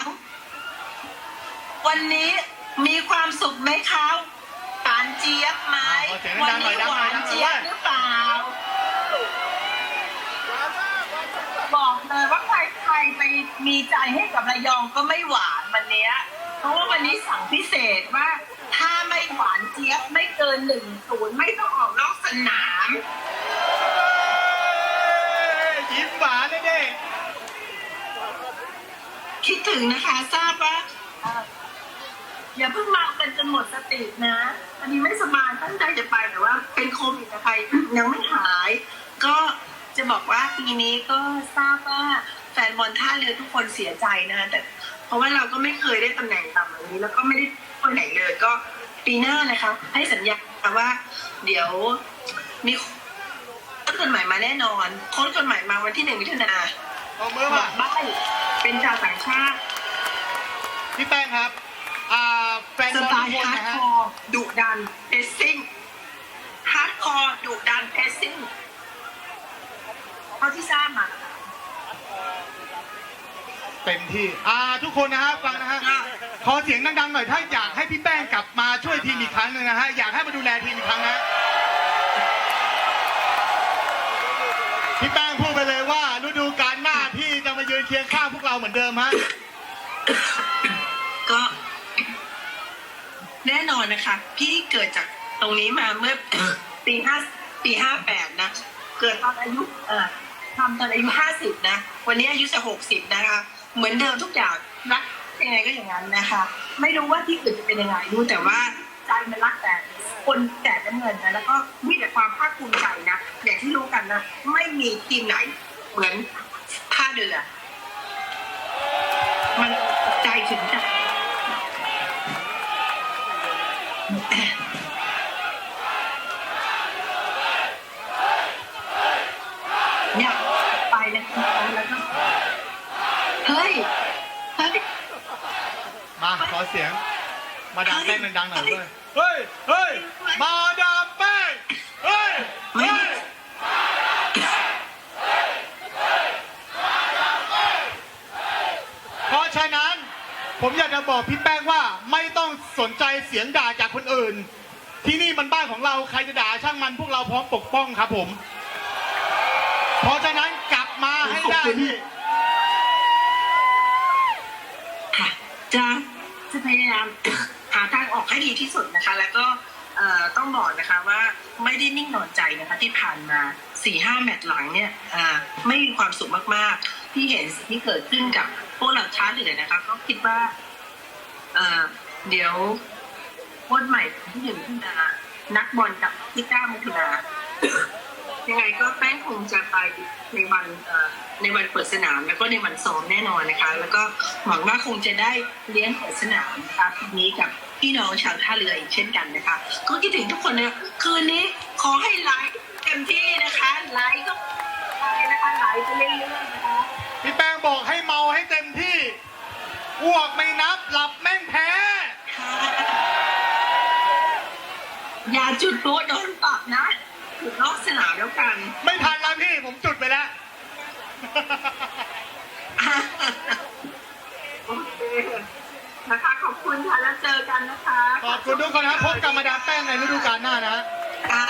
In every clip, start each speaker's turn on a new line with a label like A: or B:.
A: งวันนี้มีความสุขไหมคะหวานเจี๊ยบไหม
B: ขอเสียง
A: วั
B: ดังๆหน่
A: นี้
B: อยดัง
A: ห
B: ๆ
A: วาน
B: ดังๆ
A: เจี๊ยบ
B: เลย
A: หรือเปล่า บอกเลยว่าใครใครไปมีใจให้กับระยองก็ไม่หวานวันเนี้ยเพราะว่าวันนี้สั่งพิเศษว่า ถ้าไม่หวานเจี๊ยบไม่เกินหนึ่งศูนย์ไม่ต้องออกนอกสนาม
B: ยิ้มหวานเลยเด้
A: คิดถึงนะคะ ทราบว่าเอ่ออย่าเพิ่งเมากันจนหมดสตินะอันนี้ไม่สบายตั้งใจจะไปแต่ว่า เป็นโควิดนะคะยังไม่หาย ก็จะบอกว่าปีนี้ก็ทราบว่าแฟนบอลท่าเรือทุกคนเสียใจนะคะแต่ เพราะว่าเราก็ไม่เคยได้ตำแหน่งต่ำแบบนี้ แล้วก็ไม่ได้ไปไหนเลยก็ปีหน้านะคะ ให้สัญญาว่า เดี๋ยวมีโค้ชคนใหม่มาแน่นอน โค้ชคนใหม่มาวันที่หนึ่งมิถุนา
B: เอามือ
A: ห
B: มา
A: วังใบ้ เป็นชาวต่างชาติ
B: พี่แป้งครับอ่าแฟน
A: ส
B: บอล
A: ไต
B: ทุก
A: ล์
B: คน
A: ฮาร์ด
B: นะฮะ
A: คอร์ดุดันเพสซิ่งฮาร์ดคอร์ดุดันเพสซิ่งเท่าที่ทราบมานะคะ
B: เต็มที่อ่าทุกคนนะฮะฟังนะฮะขอเสียงดังๆหน่อยถ้าอยากให้พี่แป้งกลับมาช่วยทีมอีกครั้งหนึ่งนะฮะอยากให้มาดูแลทีมอีกครั้งนะพี่แป้ง เหมือนเดิมฮะ
A: ก็ แน่นอนนะคะ พี่เกิดจากตรงนี้มาเมื่อปีห้าปีห้าแปดนะ เกิดตอนอายุเอ่อทำตอนอายุห้าสิบนะ วันนี้อายุจะหกสิบนะคะ เหมือนเดิมทุกอย่างรักยังไงก็อย่างนั้นนะคะ ไม่รู้ว่าที่อื่นจะเป็นยังไงรู้แต่ว่าใจมันรักแต่คนแต่น้ำเงินนะแล้วก็มีแต่ความภาคภูมิใจนะอย่างที่รู้กันนะ ไม่มีทีมไหนเหมือนท่าเรือ มันใจถึงใจอยากไปนะคะแล้วก็เฮ้ยเฮ้ย
B: มาขอเสียง มาดามแป้งดังๆหน่อยด้วย เฮ้ย เฮ้ย มาดามแป้ง เฮ้ย เฮ้ย เพราะฉะนั้น ผมอยากจะบอกพี่แป้งว่าไม่ต้องสนใจเสียงด่าจากคนอื่น ที่นี่มันบ้านของเราใครจะด่าช่างมันพวกเราพร้อมปกป้องครับผม เพราะฉะนั้นกลับมาให้ได้พี่
A: ค่ะจะจะพยายามหาทางออกให้ดีที่สุดนะคะ แล้วก็ต้องบอกนะคะว่าไม่ได้นิ่งนอนใจนะคะที่ผ่านมาสี่ห้าแมตช์หลังเนี่ยไม่มีความสุขมากๆ ที่เห็นสิ่งที่เกิดขึ้นกับ พวกเราช้าเหลือนะคะก็คิดว่า เออเดี๋ยวโค้ชใหม่ที่หนึ่งมิถุนานักบอลกับที่เก้ามิถุนายังไงก็แป้งคงจะไปในวันในวันเปิดสนาม แล้วก็ในวันซ้อมแน่นอนนะคะ แล้วก็หวังว่าคงจะได้เลี้ยงเปิดสนามนะคะทีนี้กับพี่น้องชาวท่าเรืออีกเช่นกันนะคะ ก็คิดถึงทุกคนนะคืนนี้ขอให้ไลฟ์เต็มที่นะคะไลฟ์ก็ไปนะคะไลฟ์ไปเรื่อยๆนะคะ
B: พี่แป้งบอกให้เมาให้เต็มที่ อ้วกไม่นับหลับแม่งแพ้
A: ค่ะอย่าจุดโป๊ะโดนปรับนะถูกนอกสนามแล้วกัน
B: ไม่ทันแล้วพี่ผมจุดไปแล้ว
A: โอเคนะคะขอบคุณค่ะแล้วเจอกันนะคะ
B: ขอบคุณทุกคนนะพบกับมาดามแป้งในฤดูกาลหน้านะ
A: ค่ะ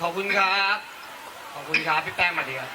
C: ขอบคุณครับ ขอบคุณครับ พี่แป้งมาดีครับ